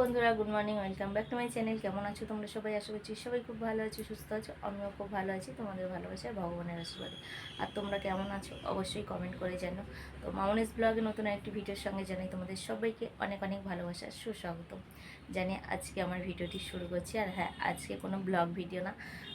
বন্ধুরা, good morning, welcome back to my channel. কেমন আছো তোমরা সবাই? আশা করছি সবাই খুব ভালো আছো, সুস্থ আছো, আমিও খুব ভালো আছি, তোমাদের ভালোবাসা ভগবানের আশীর্বাদে। আর তোমরা কেমন আছো? অবশ্যই কমেন্ট করে জানো। তো মামনেস ব্লগে নতুন একটি ভিডিওর সঙ্গে জানাই তোমাদের সবাইকে অনেক অনেক ভালোবাসা সুস্বাগত জানি আজকে আমার ভিডিওটি শুরু করছি, আর হ্যাঁ আজকে কোনো ব্লগ ভিডিও না,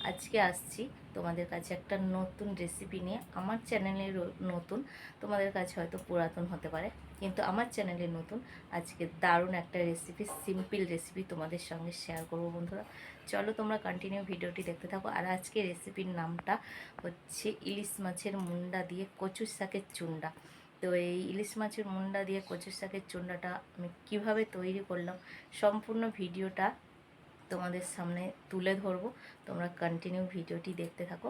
আজকে আসছি তোমাদের কাছে একটা নতুন রেসিপি নিয়ে, আমার চ্যানেলে নতুন, তোমাদের কাছে হয়তো পুরাতন হতে পারে, কিন্তু আমার চ্যানেলে নতুন, আজকে দারুণ একটা রেসিপি সিম্পল রেসিপি তোমাদের সঙ্গে শেয়ার করব বন্ধুরা। চলো তোমরা কন্টিনিউ ভিডিওটি দেখতে থাকো, আর আজকে রেসিপির নামটা হচ্ছে ইলিশ মাছের মুন্ডা দিয়ে কচুর শাকের চুন্ডা। তো এই ইলিশ মাছের মুন্ডা দিয়ে কচুর শাকের চুন্ডাটা আমি কীভাবে তৈরি করলাম, সম্পূর্ণ ভিডিওটা তোমাদের সামনে তুলে ধরবো। তোমরা কন্টিনিউ ভিডিওটি দেখতে থাকো।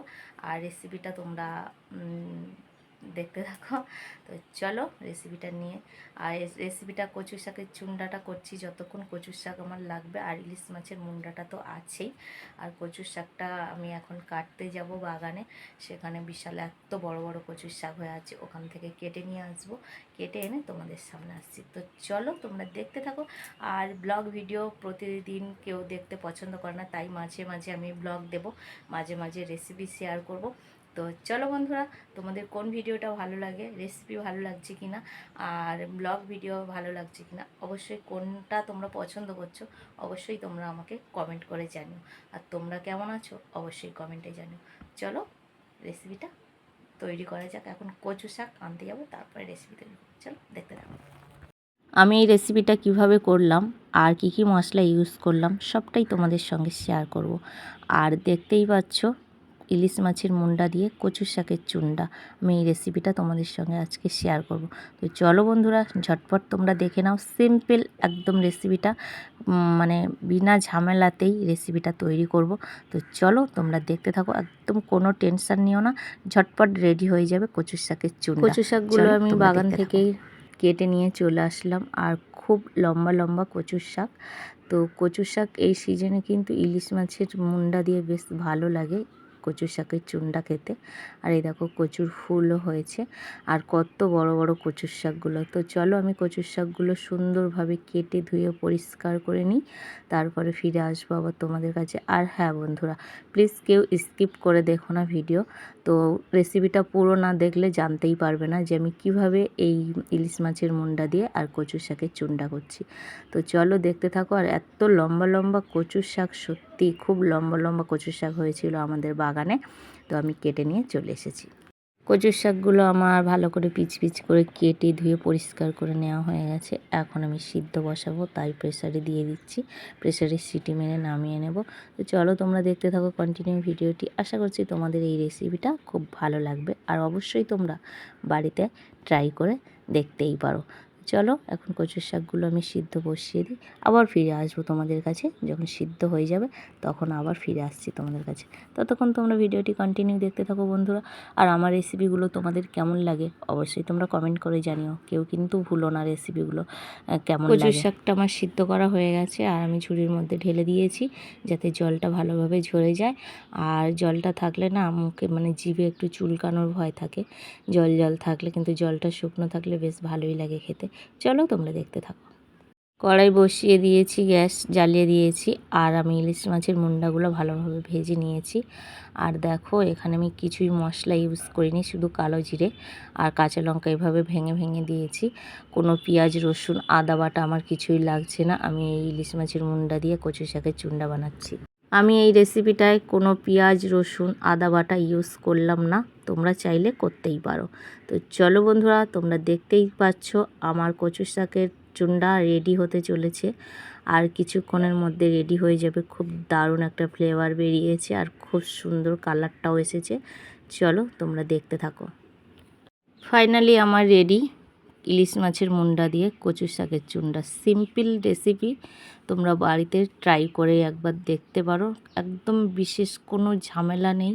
আর রেসিপিটা তোমরা দেখতে থাকো। তো চলো রেসিপিটা নিয়ে। আর রেসিপিটা কচু শাকের চুন্ডাটা করছি যতক্ষণ কচুর শাক আমার লাগবে। আর ইলিশ মাছের মুন্ডাটা তো আছেই। আর কচুর শাকটা আমি এখন কাটতে যাব বাগানে। সেখানে বিশাল এত বড় বড় কচুর শাক হয়ে আছে, ওখান থেকে কেটে নিয়ে আসব। কেটে এনে তোমাদের সামনে আসছি। তো চলো তোমরা দেখতে থাকো। আর ব্লগ ভিডিও প্রতিদিন কেউ দেখতে পছন্দ করে না, তাই মাঝে মাঝে আমি ব্লগ দেব। মাঝে মাঝে রেসিপি শেয়ার করব। তো চলো বন্ধুরা, তোমাদের কোন ভিডিওটা ভালো লাগে রেসিপি ভালো লাগছে কিনা, আর ব্লগ ভিডিও ভালো লাগছে কি না অবশ্যই কোনটা তোমরা পছন্দ করছ, অবশ্যই তোমরা আমাকে কমেন্ট করে জানিও। আর তোমরা কেমন আছো, অবশ্যই কমেন্টে জানিও। চলো রেসিপিটা তৈরি করা যাক, এখন কচু শাক আনতে যাব, তারপরে রেসিপি তৈরি চলো দেখতে থাকো। আমি এই রেসিপিটা কীভাবে করলাম, আর কি কি মশলা ইউজ করলাম, সবটাই তোমাদের সঙ্গে শেয়ার করব। আর দেখতেই পাচ্ছ ইলিশ মাছের মুন্ডা দিয়ে কচু শাকের চুন্ডা। আমি এই রেসিপিটা তোমাদের সঙ্গে আজকে শেয়ার করব। তো চলো বন্ধুরা ঝটপট তোমরা দেখে নাও সিম্পল একদম রেসিপিটা মানে বিনা ঝামেলাতেই রেসিপিটা তৈরি করব। তো চলো তোমরা দেখতে থাকো একদম কোনো টেনশন নিও না। ঝটপট রেডি হয়ে যাবে কচু শাকের চুন্ডা। কচু শাকগুলো আমি বাগান থেকেই কেটে নিয়ে চলে আসলাম আর খুব লম্বা লম্বা কচুর শাক। তো কচুর শাক এই সিজনে কিন্তু ইলিশ মাছের মুন্ডা দিয়ে বেশ ভালো লাগে। কচুর শাকের চুন্ডা খেতে। আর এই দেখো কচুর ফুলও হয়েছে। আর কত বড় বড় কচুর শাকগুলো। তো চলো আমি কচুর শাকগুলো সুন্দরভাবে কেটে ধুয়ে পরিষ্কার করে নিই। তারপরে ফিরে আসব আবার তোমাদের কাছে। আর হ্যাঁ বন্ধুরা প্লিজ কেউ স্কিপ করে দেখো না ভিডিও তো রেসিপিটা পুরো না দেখলে জানতেই পারবে না যে আমি কীভাবে এই ইলিশ মাছের মুন্ডা দিয়ে আর কচুর শাকের চুন্ডা করছি। তো চলো দেখতে থাকো। আর এত লম্বা লম্বা কচুর শাক সত্যি খুব লম্বা লম্বা কচুর শাক হয়েছিল আমাদের বাগানে। তো আমি কেটে নিয়ে চলে এসেছি। কচুর শাকগুলো আমার ভালো করে পিচ পিচ করে কেটে ধুয়ে পরিষ্কার করে নেওয়া হয়ে গেছে। এখন আমি সিদ্ধ বসাবো, তাই প্রেসারে দিয়ে দিচ্ছি। প্রেসারে সিটি মেরে নামিয়ে নেব। তো চলো তোমরা দেখতে থাকো কন্টিনিউ ভিডিওটি। আশা করছি তোমাদের এই রেসিপিটা খুব ভালো লাগবে। আর অবশ্যই তোমরা বাড়িতে ট্রাই করে দেখতেই পারো। চলো এখন কচুর শাকগুলো আমি সিদ্ধ বসিয়ে দিই। আবার ফিরে আসব তোমাদের কাছে যখন সিদ্ধ হয়ে যাবে তখন আবার ফিরে আসছি তোমাদের কাছে। ততক্ষণ তোমরা ভিডিওটি কন্টিনিউ দেখতে থাকো বন্ধুরা। আর আমার রেসিপিগুলো তোমাদের কেমন লাগে অবশ্যই তোমরা কমেন্ট করে জানিও। কেউ কিন্তু ভুলো না রেসিপিগুলো কেমন কচুর শাকটা আমার সিদ্ধ করা হয়ে গেছে আর আমি ঝুড়ির মধ্যে ঢেলে দিয়েছি যাতে জলটা ভালোভাবে ঝরে যায়। আর জলটা থাকলে না মুখে মানে জিভে একটু চুলকানোর ভয় থাকে। জল জল থাকলে কিন্তু জলটা শুকনো থাকলে বেশ ভালোই লাগে খেতে। চলো তোমরা দেখতে থাকো। কড়াই বসিয়ে দিয়েছি, গ্যাস জ্বালিয়ে দিয়েছি, আর আমি ইলিশ মাছের মুন্ডাগুলো ভালোভাবে ভেজে নিয়েছি। আর দেখো, এখানে আমি কিছুই মশলা ইউজ করিনি, শুধু কালো জিরে আর কাঁচা লঙ্কা এভাবে ভেঙে ভেঙে দিয়েছি। কোনো পেঁয়াজ, রসুন, আদা বাটা আমার কিছুই লাগছে না, আমি এই ইলিশ মাছের মুন্ডা দিয়ে কচু শাকের চুন্ডা বানাচ্ছি। আমি এই রেসিপিটায় কোনো পেঁয়াজ, রসুন, আদা বাটা ইউজ করলাম না। তোমরা চাইলে করতেই পারো। তো চলো বন্ধুরা, তোমরা দেখতেই পাচ্ছ আমার কচু শাকের চুন্ডা রেডি হতে চলেছে। আর কিছুক্ষণের মধ্যে রেডি হয়ে যাবে। খুব দারুণ একটা ফ্লেভার বেরিয়েছে আর খুব সুন্দর কালারটাও এসেছে। চলো তোমরা দেখতে থাকো। ফাইনালি আমার রেডি ইলিশ মাছের মুন্ডা দিয়ে কচু শাকের চুন্ডা। সিম্পল রেসিপি তোমরা বাড়িতে ট্রাই করে একবার দেখতে পারো। একদম বিশেষ কোনো ঝামেলা নেই।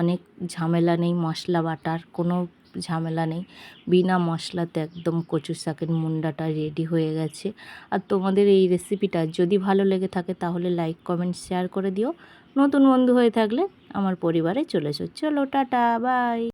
অনেক ঝামেলা নেই, মশলা বাটার কোনো ঝামেলা নেই। বিনা মশলাতে একদম কচু শাকের মুন্ডাটা রেডি হয়ে গেছে। আর তোমাদের এই রেসিপিটা যদি ভালো লেগে থাকে তাহলে লাইক কমেন্ট শেয়ার করে দিও। নতুন বন্ধু হয়ে থাকলে আমার পরিবারে চলে এসো। চলো, টাটা বাই